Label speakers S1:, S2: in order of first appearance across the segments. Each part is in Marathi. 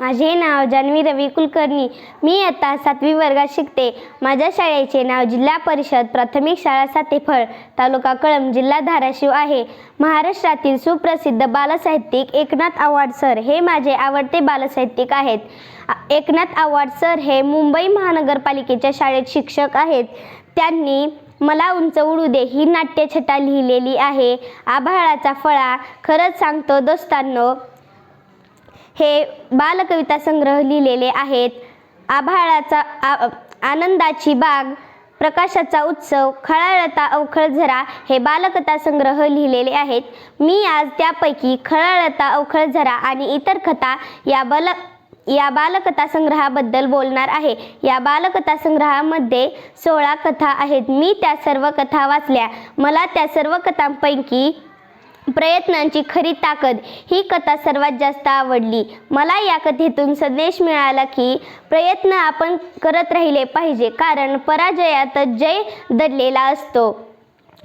S1: माझे नाव जान्हवी रवी कुलकर्णी. मी आता सातवी वर्गात शिकते. माझ्या शाळेचे नाव जिल्हा परिषद प्राथमिक शाळा सातेफळ तालुका कळंब जिल्हा धाराशिव आहे. महाराष्ट्रातील सुप्रसिद्ध बालसाहित्यिक एकनाथ आव्हाड सर हे माझे आवडते बालसाहित्यिक आहेत. एकनाथ आव्हाड सर हे मुंबई महानगरपालिकेच्या शाळेत शिक्षक आहेत. त्यांनी मला उंच उडू दे ही नाट्यछटा लिहिलेली आहे. आभाळाचा फळा खरंच सांगतो दोस्तांनो हे बालकविता संग्रह लिहिलेले आहेत. आभाळाचा आ- आनंदाची बाग प्रकाशाचा उत्सव खळाळता अवखळ झरा हे बालकथा संग्रह लिहिलेले आहेत. मी आज त्यापैकी खळाळता अवखळ झरा आणि इतर कथा या बल या बालकथा संग्रहाबद्दल बोलणार आहे. या बालकथा संग्रहामध्ये सोळा कथा आहेत. मी त्या सर्व कथा वाचल्या. मला त्या सर्व कथांपैकी प्रयत्नांची खरी ताकद ही कथा सर्वात जास्त आवडली. मला या कथेतून संदेश मिळाला की प्रयत्न आपण करत राहिले पाहिजे कारण पराजयातच जय दडलेला असतो.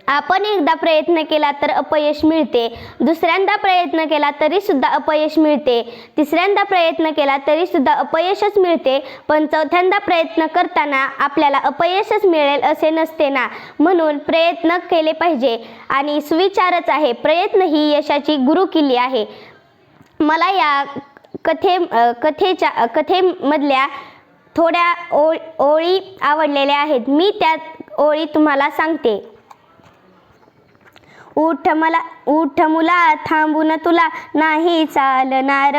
S1: आपण एकदा प्रयत्न केला तर अपयश मिळते. दुसऱ्यांदा प्रयत्न केला तरी सुद्धा अपयश मिळते. तिसऱ्यांदा प्रयत्न केला तरी सुद्धा अपयशच मिळते. पण चौथ्यांदा प्रयत्न करताना आपल्याला अपयशच मिळेल असे नसते ना? म्हणून प्रयत्न केले पाहिजे. आणि सुविचारच आहे. प्रयत्न ही यशाची गुरुकिल्ली आहे. मला या कथे कथेच्या कथेमधल्या थोड्या ओळ ओळी आवडलेल्या आहेत. मी त्या ओळी तुम्हाला सांगते. उठ मला उठ मुला थांबून तुला नाही चालणार.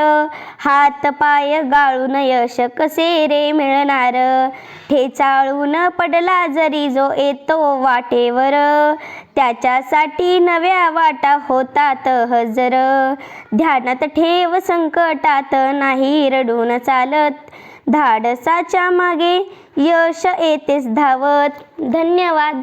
S1: हात पाय गाळून यश कसे रे मिळणार ठेचाळून पडला जरी जो येतो वाटेवर. त्याच्यासाठी नव्या वाटा होतात हजर. ध्यानात ठेव संकटात नाही रडून चालत. धाडसाच्या मागे यश येतेच धावत. धन्यवाद.